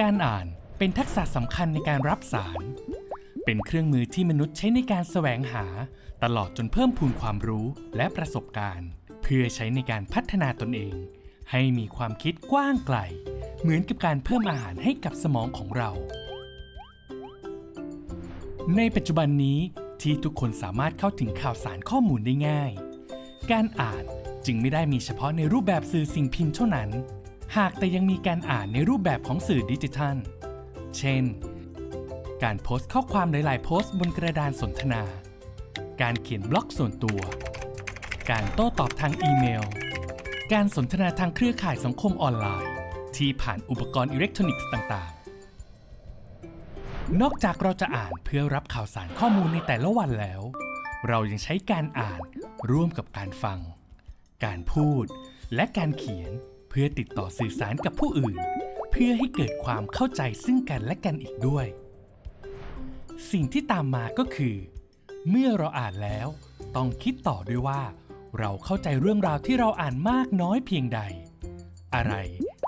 การอ่านเป็นทักษะสำคัญในการรับสาร เป็นเครื่องมือที่มนุษย์ใช้ในการแสวงหา ตลอดจนเพิ่มพูนความรู้และประสบการณ์ เพื่อใช้ในการพัฒนาตนเอง ให้มีความคิดกว้างไกล เหมือนกับการเพิ่มอาหารให้กับสมองของเรา ในปัจจุบันนี้ที่ทุกคนสามารถเข้าถึงข่าวสารข้อมูลได้ง่าย การอ่านจึงไม่ได้มีเฉพาะในรูปแบบสื่อสิ่งพิมพ์เท่านั้น หากแต่ยังมีการอ่านในรูปแบบของสื่อดิจิทัล เช่น การโพสต์ข้อความหลายๆ โพสต์บนกระดานสนทนา การเขียนบล็อกส่วนตัว การโต้ตอบทางอีเมล การสนทนาทางเครือข่ายสังคมออนไลน์ ที่ผ่านอุปกรณ์อิเล็กทรอนิกส์ต่างๆ นอกจากเราจะอ่านเพื่อรับข่าวสารข้อมูลในแต่ละวันแล้ว เรายังใช้การอ่านร่วมกับการฟัง การพูด และการเขียน เพื่อติดต่อสื่อสารกับผู้อื่น เพื่อให้เกิดความเข้าใจซึ่งกันและกันอีกด้วย สิ่งที่ตามมาก็คือ เมื่อเราอ่านแล้ว ต้องคิดต่อด้วยว่า เราเข้าใจเรื่องราวที่เราอ่านมากน้อยเพียงใด อะไร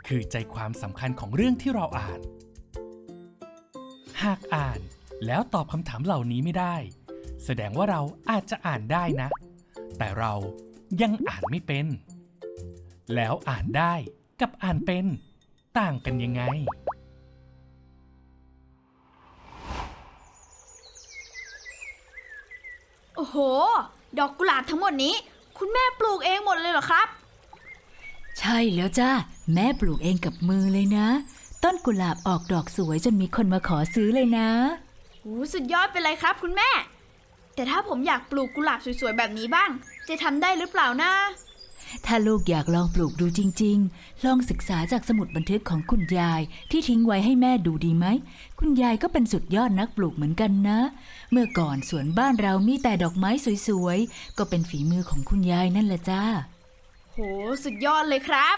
คือใจความสำคัญของเรื่องที่เราอ่าน หากอ่านแล้วตอบคำถามเหล่านี้ไม่ได้ แสดงว่าเราอาจจะอ่านได้นะ แต่เรายังอ่านไม่เป็น แล้วอ่านได้กับอ่านเป็นต่างกันยังไง โอ้โห ดอกกุหลาบทั้งหมดนี้ คุณแม่ปลูกเองหมดเลยเหรอครับ ใช่แล้วจ้าแม่ปลูกเองกับมือเลยนะ ต้นกุหลาบออกดอกสวยจนมีคนมาขอซื้อเลยนะโอ้สุดยอดไปเลยครับ คุณแม่ แต่ถ้าผมอยากปลูกกุหลาบสวยๆแบบนี้บ้าง จะทำได้หรือเปล่านะ ถ้าลูกอยากลองปลูกดูจริง ๆ ลองศึกษาจากสมุดบันทึกของคุณยายที่ทิ้งไว้ให้แม่ดูดีไหม คุณยายก็เป็นสุดยอดนักปลูกเหมือนกันนะ เมื่อก่อนสวนบ้านเรามีแต่ดอกไม้สวยๆ ก็เป็นฝีมือของคุณยายนั่นแหละจ้า โห สุดยอดเลยครับ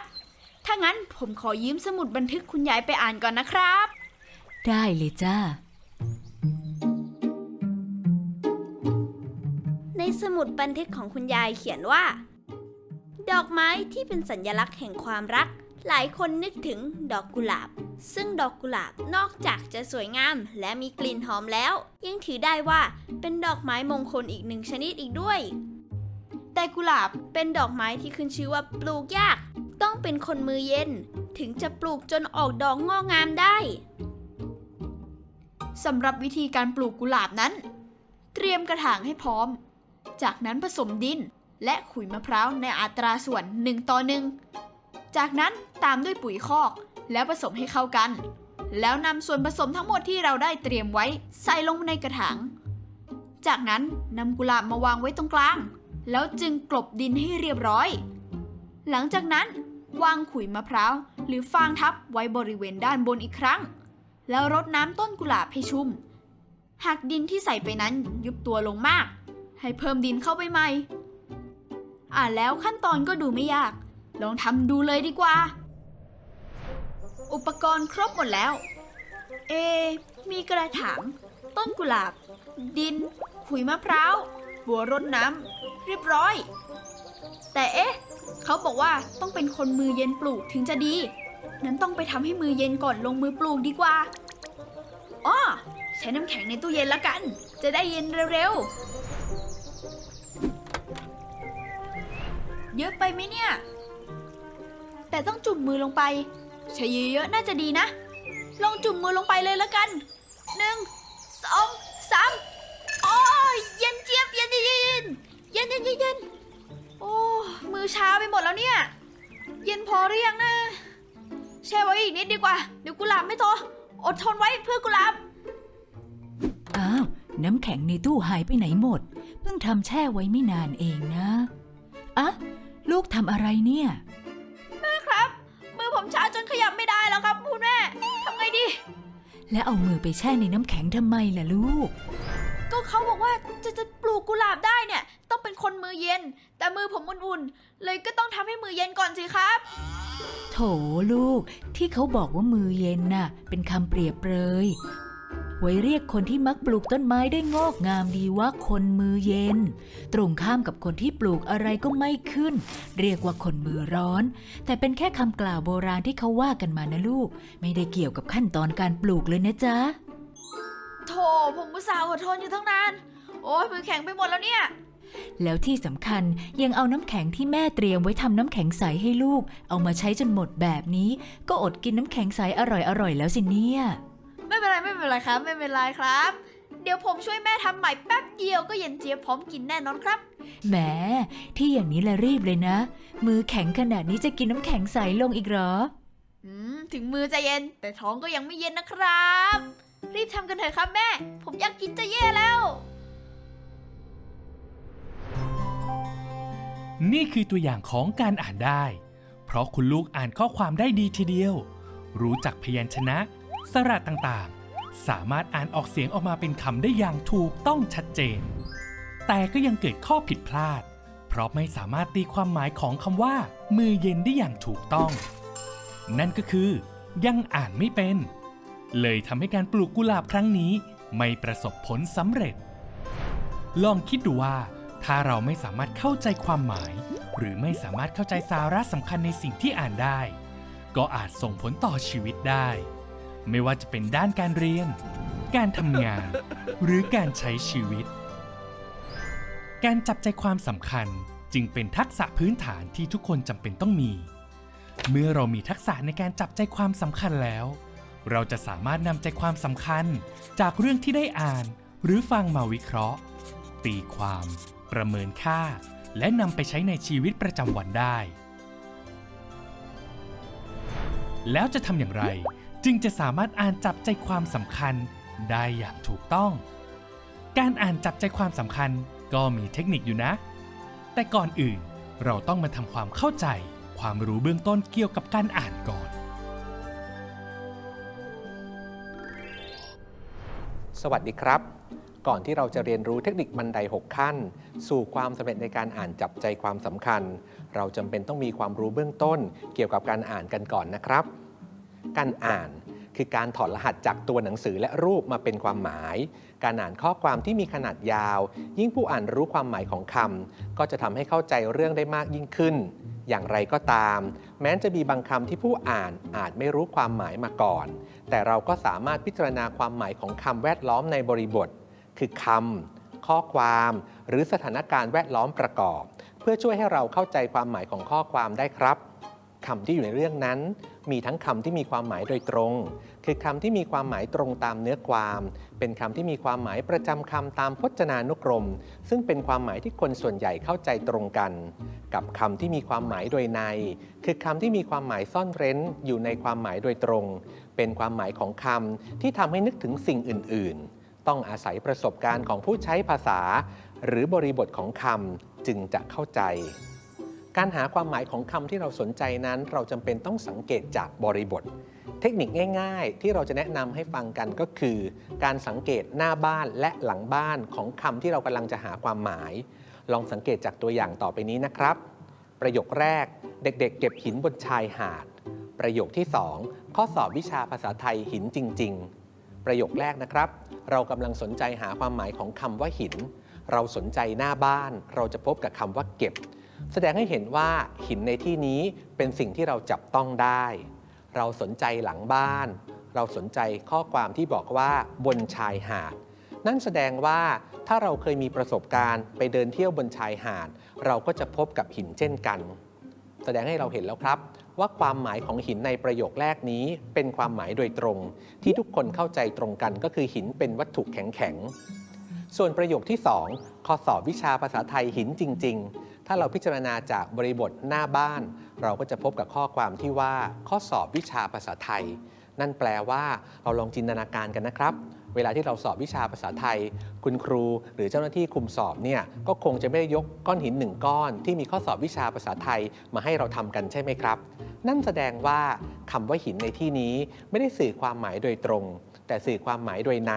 ถ้างั้นผมขอยืมสมุดบันทึกคุณยายไปอ่านก่อนนะครับ ได้เลยจ้า ในสมุดบันทึกของคุณยายเขียนว่า ดอกไม้ที่เป็นสัญลักษณ์แห่งความรัก หลายคนนึกถึงดอกกุหลาบ ซึ่งดอกกุหลาบนอกจากจะสวยงามและมีกลิ่นหอมแล้ว ยังถือได้ว่าเป็นดอกไม้มงคลอีกหนึ่งชนิดอีกด้วย แต่กุหลาบเป็นดอกไม้ที่ขึ้นชื่อว่าปลูกยาก ต้องเป็นคนมือเย็น ถึงจะปลูกจนออกดอกงอกงามได้สำหรับวิธีการปลูกกุหลาบนั้น เตรียมกระถางให้พร้อม จากนั้นผสมดิน และขุยมะพร้าวในอัตราส่วน 1 ต่อ 1 จากนั้นตามด้วยปุ๋ยคอก แล้วผสมให้เข้ากัน แล้วนำส่วนผสมทั้งหมดที่เราได้เตรียมไว้ใส่ลงในกระถาง จากนั้นนำกุหลาบมาวางไว้ตรงกลาง แล้วจึงกลบดินให้เรียบร้อย หลังจากนั้นวางขุยมะพร้าวหรือฟางทับไว้บริเวณด้านบนอีกครั้ง แล้วรดน้ำต้นกุหลาบให้ชุ่ม หากดินที่ใส่ไปนั้นยุบตัวลงมาก ให้เพิ่มดินเข้าไปใหม่ อ่านแล้วขั้นตอนก็ดูไม่ยาก ลองทำดูเลยดีกว่า อุปกรณ์ครบหมดแล้ว เอ มีกระถาง ต้นกุหลาบ ดิน ขุยมะพร้าว บัวรดน้ำ เรียบร้อย แต่เอ๊ะ เขาบอกว่าต้องเป็นคนมือเย็นปลูกถึงจะดี นั้นต้องไปทำให้มือเย็นก่อนลงมือปลูกดีกว่าอ้อใช้น้ำแข็งในตู้เย็นละกัน จะได้เย็นเร็วๆ เยอะไปไหมเนี่ย แต่ต้องจุ่มมือลงไปใช้เยอะๆน่าจะดีนะ ลองจุ่มมือลงไปเลยละกันหนึ่งสองสามโอ้ยเย็นเจี๊ยบเย็นเย็นเย็นเย็นเย็นเย็นเย็นโอ้มือชาไปหมดแล้วเนี่ย เย็นพอหรือยังนะแช่ไว้อีกนิดดีกว่า เดี๋ยวกุหลาบไม่โตอดทนไว้เพื่อกุหลาบอ้าวน้ำแข็งในตู้หายไปไหนหมด เพิ่งทำแช่ไว้ไม่นานเองนะอะ ลูกทำอะไรเนี่ยครับ มือผมชาจนขยับไม่ได้แล้วครับคุณแม่ทำไงดี แล้วเอามือไปแช่ในน้ำแข็งทำไมล่ะลูก ก็เขาบอกว่าจะจะปลูกกุหลาบได้เนี่ย ต้องเป็นคนมือเย็น แต่มือผมอุ่นๆเลยก็ต้องทำให้มือเย็นก่อนสิครับ โถลูกที่เขาบอกว่ามือเย็นน่ะ เป็นคำเปรียบเปรยเไว้เรียกคนที่มักปลูกต้นไม้ได้งอกงามดีว่าคนมือเย็น ตรงข้ามกับคนที่ปลูกอะไรก็ไม่ขึ้น เรียกว่าคนมือร้อน แต่เป็นแค่คำกล่าวโบราณที่เขาว่ากันมานะลูก ไม่ได้เกี่ยวกับขั้นตอนการปลูกเลยนะจ๊ะโถผมอุตส่าห์อดทนอยู่ตั้งนานโอ้ยมือแข็งไปหมดแล้วเนี่ยแล้วที่สำคัญยังเอาน้ำแข็งที่แม่เตรียมไว้ทำน้ำแข็งใสให้ลูก เอามาใช้จนหมดแบบนี้ ก็อดกินน้ำแข็งใสอร่อยๆแล้วสิเนี่ย ไม่เป็นไรไม่เป็นไรครับ ไม่เป็นไรครับ เดี๋ยวผมช่วยแม่ทำใหม่แป๊บเดียวก็เย็นเจี๊ยบพร้อมกินแน่นอนครับ แหม ที่อย่างนี้ละรีบเลยนะ มือแข็งขนาดนี้จะกินน้ำแข็งใสลงอีกเหรอ อืม ถึงมือจะเย็น แต่ท้องก็ยังไม่เย็นนะครับ รีบทำกันเถอะครับแม่ ผมอยากกินจะแย่แล้ว นี่คือตัวอย่างของการอ่านได้ เพราะคุณลูกอ่านข้อความได้ดีทีเดียว รู้จักพยัญชนะ สระต่างๆ สามารถอ่านออกเสียงออกมาเป็นคำได้อย่างถูกต้องชัดเจน แต่ก็ยังเกิดข้อผิดพลาด เพราะไม่สามารถตีความหมายของคำว่า มือเย็นได้อย่างถูกต้อง นั่นก็คือ ยังอ่านไม่เป็น เลยทำให้การปลูกกุหลาบครั้งนี้ ไม่ประสบผลสำเร็จ ลองคิดดูว่า ถ้าเราไม่สามารถเข้าใจความหมาย หรือไม่สามารถเข้าใจสาระสำคัญในสิ่งที่อ่านได้ ก็อาจส่งผลต่อชีวิตได้ ไม่ว่าจะเป็นด้านการเรียน การทำงาน หรือการใช้ชีวิต การจับใจความสำคัญจึงเป็นทักษะพื้นฐานที่ทุกคนจำเป็นต้องมี เมื่อเรามีทักษะในการจับใจความสำคัญแล้ว เราจะสามารถนำใจความสำคัญจากเรื่องที่ได้อ่าน หรือฟังมาวิเคราะห์ ตีความ ประเมินค่า และนำไปใช้ในชีวิตประจำวันได้ แล้วจะทำอย่างไร จึงจะสามารถอ่านจับใจความสำคัญได้อย่างถูกต้อง การอ่านจับใจความสำคัญก็มีเทคนิคอยู่นะ แต่ก่อนอื่นเราต้องมาทำความเข้าใจ ความรู้เบื้องต้นเกี่ยวกับการอ่านก่อน สวัสดีครับ ก่อนที่เราจะเรียนรู้เทคนิคบันได 6 ขั้น สู่ความสำเร็จในการอ่านจับใจความสำคัญ เราจำเป็นต้องมีความรู้เบื้องต้น เกี่ยวกับการอ่านกันก่อนนะครับ การอ่านคือการถอดรหัสจากตัวหนังสือและรูปมาเป็นความหมาย การอ่านข้อความที่มีขนาดยาว ยิ่งผู้อ่านรู้ความหมายของคำก็จะทำให้เข้าใจเรื่องได้มากยิ่งขึ้น อย่างไรก็ตาม แม้จะมีบางคำที่ผู้อ่านอาจไม่รู้ความหมายมาก่อน แต่เราก็สามารถพิจารณาความหมายของคำแวดล้อมในบริบท คือคำข้อความ หรือสถานการณ์แวดล้อมประกอบ เพื่อช่วยให้เราเข้าใจความหมายของข้อความได้ครับ คำที่อยู่ในเรื่องนั้น มีทั้งคำที่มีความหมายโดยตรง คือคำที่มีความหมายตรงตามเนื้อความ เป็นคำที่มีความหมายประจำคำตามพจนานุกรม ซึ่งเป็นความหมายที่คนส่วนใหญ่เข้าใจตรงกัน กับคำที่มีความหมายโดยใน คือคำที่มีความหมายซ่อนเร้นอยู่ในความหมายโดยตรง เป็นความหมายของคำที่ทำให้นึกถึงสิ่งอื่น ๆ ต้องอาศัยประสบการณ์ของผู้ใช้ภาษา หรือบริบทของคำจึงจะเข้าใจ การหาความหมายของคำที่เราสนใจนั้น เราจำเป็นต้องสังเกตจากบริบท เทคนิคง่าย ๆ ที่เราจะแนะนำให้ฟังกันก็คือ การสังเกตหน้าบ้านและหลังบ้านของคำที่เรากำลังจะหาความหมาย ลองสังเกตจากตัวอย่างต่อไปนี้นะครับ ประโยคแรก เด็กๆ เก็บหินบนชายหาด ประโยคที่ 2 ข้อสอบวิชาภาษาไทยหินจริง ๆ ประโยคแรกนะครับ เรากำลังสนใจหาความหมายของคำว่าหิน เราสนใจหน้าบ้าน เราจะพบกับคำว่าเก็บ แสดงให้เห็นว่าหินในที่นี้เป็นสิ่งที่เราจับต้องได้ เราสนใจหลังบ้าน เราสนใจข้อความที่บอกว่าบนชายหาด นั่นแสดงว่าถ้าเราเคยมีประสบการณ์ไปเดินเที่ยวบนชายหาด เราก็จะพบกับหินเช่นกัน แสดงให้เราเห็นแล้วครับ ว่าความหมายของหินในประโยคแรกนี้เป็นความหมายโดยตรง ที่ทุกคนเข้าใจตรงกันก็คือหินเป็นวัตถุแข็งๆส่วนประโยคที่ 2 ข้อสอบวิชาภาษาไทยหินจริง ๆ ถ้าเราพิจารณาจากบริบทหน้าบ้าน เราก็จะพบกับข้อความที่ว่าข้อสอบวิชาภาษาไทย นั่นแปลว่าเราลองจินตนาการกันนะครับ เวลาที่เราสอบวิชาภาษาไทย คุณครูหรือเจ้าหน้าที่คุมสอบเนี่ยก็คงจะไม่ได้ยกก้อนหินหนึ่งก้อน ที่มีข้อสอบวิชาภาษาไทยมาให้เราทำกันใช่ไหมครับ นั่นแสดงว่าคำว่าหินในที่นี้ไม่ได้สื่อความหมายโดยตรง แต่สื่อความหมายโดยใน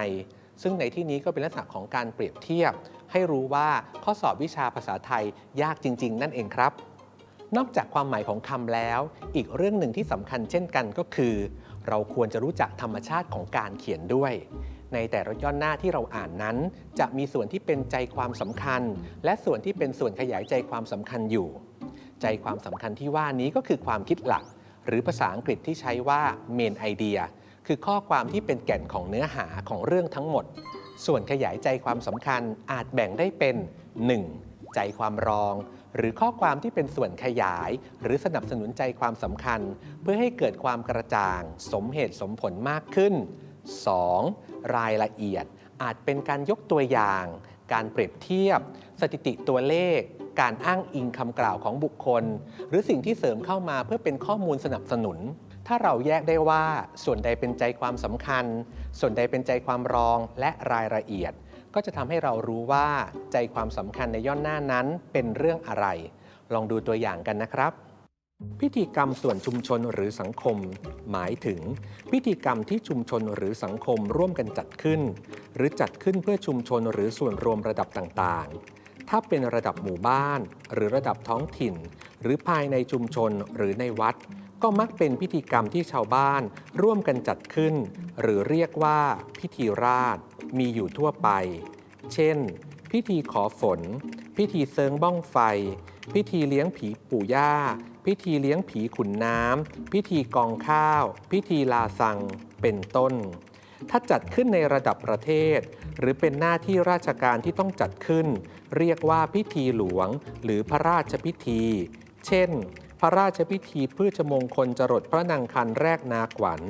ซึ่งในที่นี้ก็เป็นลักษณะของการเปรียบเทียบ ให้รู้ว่าข้อสอบวิชาภาษาไทยยากจริง ๆ นั่นเองครับ นอกจากความหมายของคำแล้ว อีกเรื่องหนึ่งที่สำคัญเช่นกันก็คือ เราควรจะรู้จักธรรมชาติของการเขียนด้วยในแต่ละย่อนหน้าที่เราอ่านนั้น จะมีส่วนที่เป็นใจความสำคัญ และส่วนที่เป็นส่วนขยายใจความสำคัญอยู่ ใจความสำคัญที่ว่านี้ก็คือความคิดหลัก หรือภาษาอังกฤษที่ใช้ว่า main idea คือข้อความที่เป็นแก่นของเนื้อหาของเรื่องทั้งหมด ส่วนขยายใจความสำคัญอาจแบ่งได้เป็น 1. ใจความรอง หรือข้อความที่เป็นส่วนขยาย หรือสนับสนุนใจความสำคัญ เพื่อให้เกิดความกระจ่าง สมเหตุสมผลมากขึ้น 2. รายละเอียดอาจเป็นการยกตัวอย่าง การเปรียบเทียบ สถิติตัวเลข การอ้างอิงคำกล่าวของบุคคล หรือสิ่งที่เสริมเข้ามาเพื่อเป็นข้อมูลสนับสนุน ถ้าเราแยกได้ว่าส่วนใดเป็นใจความสำคัญ ส่วนใดเป็นใจความรองและรายละเอียด ก็จะทำให้เรารู้ว่าใจความสำคัญในย่อนหน้านั้นเป็นเรื่องอะไร ลองดูตัวอย่างกันนะครับ พิธีกรรมส่วนชุมชนหรือสังคม หมายถึง พิธีกรรมที่ชุมชนหรือสังคมร่วมกันจัดขึ้น หรือจัดขึ้นเพื่อชุมชนหรือส่วนรวมระดับต่างๆ ถ้าเป็นระดับหมู่บ้าน หรือระดับท้องถิ่น หรือภายในชุมชนหรือในวัด ก็มักเป็นพิธีกรรมที่ชาวบ้านร่วมกันจัดขึ้น หรือเรียกว่าพิธีราชมีอยู่ทั่วไป เช่น พิธีขอฝน พิธีเซิงบ้องไฟ พิธีเลี้ยงผีปู่ย่า พิธีเลี้ยงผีขุนน้ำ พิธีกองข้าว พิธีลาซัง เป็นต้น ถ้าจัดขึ้นในระดับประเทศ หรือเป็นหน้าที่ราชการที่ต้องจัดขึ้น เรียกว่าพิธีหลวง หรือพระราชพิธี เช่น ระราชพิธีพืชมงคลจรดพระนางคันแรกนาขวัญ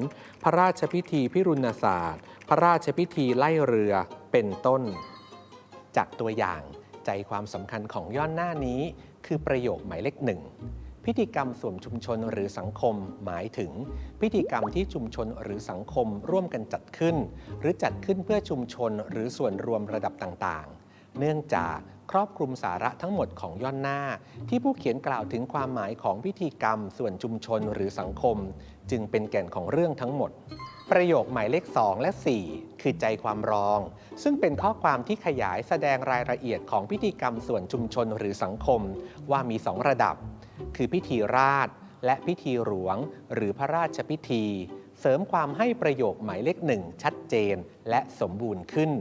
พระราชพิธีพิรุณศาสตร์ พระราชพิธีไล่เรือเป็นต้น จากตัวอย่างใจความสำคัญของย่อนหน้านี้ คือประโยคหมายเลขหนึ่งพิธีกรรมส่วนชุมชนหรือสังคมหมายถึง พิธีกรรมที่ชุมชนหรือสังคมร่วมกันจัดขึ้น หรือจัดขึ้นเพื่อชุมชนหรือส่วนรวมระดับต่างๆ เนื่องจากครอบคลุมสาระทั้งหมดของย่อนหน้า ที่ผู้เขียนกล่าวถึงความหมายของพิธีกรรม ส่วนชุมชนหรือสังคม จึงเป็นแก่นของเรื่องทั้งหมด ประโยคหมายเลข 2 และ 4 คือใจความรอง ซึ่งเป็นข้อความที่ขยายแสดงรายละเอียดของพิธีกรรมส่วนชุมชนหรือสังคม ว่ามี2ระดับ คือพิธีราชและพิธีหลวง หรือพระราชพิธี เสริมความให้ประโยคหมายเลขหนึ่งชัดเจน และสมบูรณ์ขึ้น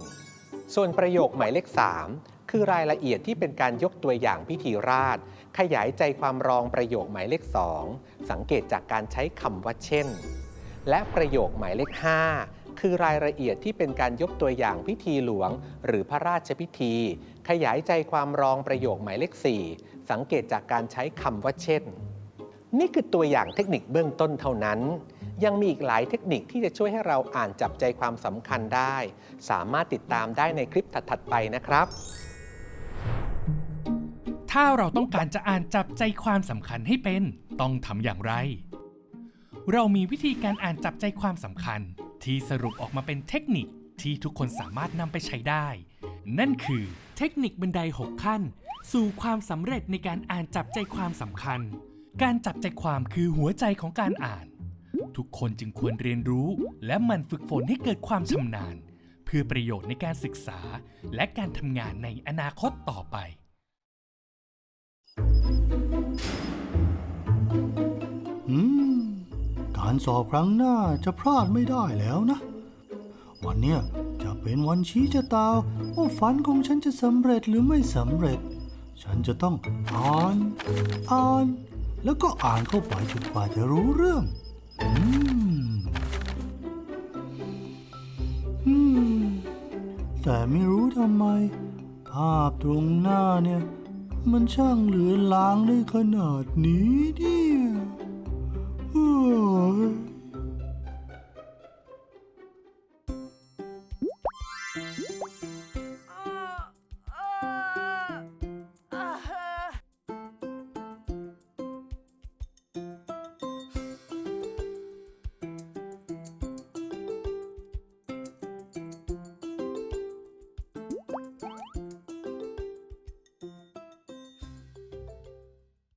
ส่วนประโยคหมายเลข 3 คือรายละเอียดที่เป็นการยกตัวอย่างพิธีราช ขยายใจความรองประโยคหมายเลข 2 สังเกตจากการใช้คำว่าเช่น และประโยคหมายเลข 5 คือรายละเอียดที่เป็นการยกตัวอย่างพิธีหลวง หรือพระราชพิธี ขยายใจความรองประโยคหมายเลข 4 สังเกตจากการใช้คำว่าเช่น นี่คือตัวอย่างเทคนิคเบื้องต้นเท่านั้น ยังมีอีกหลายเทคนิคที่จะช่วยให้เราอ่านจับใจความสำคัญได้ สามารถติดตามได้ในคลิปถัด ๆ ไปนะครับ ถ้าเราต้องการจะอ่านจับใจความสำคัญให้เป็น ต้องทำอย่างไร เรามีวิธีการอ่านจับใจความสำคัญ ที่สรุปออกมาเป็นเทคนิคที่ทุกคนสามารถนำไปใช้ได้ นั่นคือเทคนิคบันได 6 ขั้น สู่ความสำเร็จในการอ่านจับใจความสำคัญ การจับใจความคือหัวใจของการอ่าน ทุกคนจึงควรเรียนรู้ และมันฝึกฝนให้เกิดความชำนาญ เพื่อประโยชน์ในการศึกษา และการทำงานในอนาคตต่อไป อืม การสอบครั้งหน้าจะพลาดไม่ได้แล้วนะ วันเนี้ยจะเป็นวันชี้ชะตาว่าฝันของฉันจะสำเร็จหรือไม่สำเร็จ ฉันจะต้องอ่าน อ่าน แล้วก็อ่านเข้าไปจนกว่าจะรู้เรื่อง แต่ไม่รู้ทำไม ภาพตรงหน้าเนี่ย มันช่างเหลือล้างได้ขนาดนี้ดิ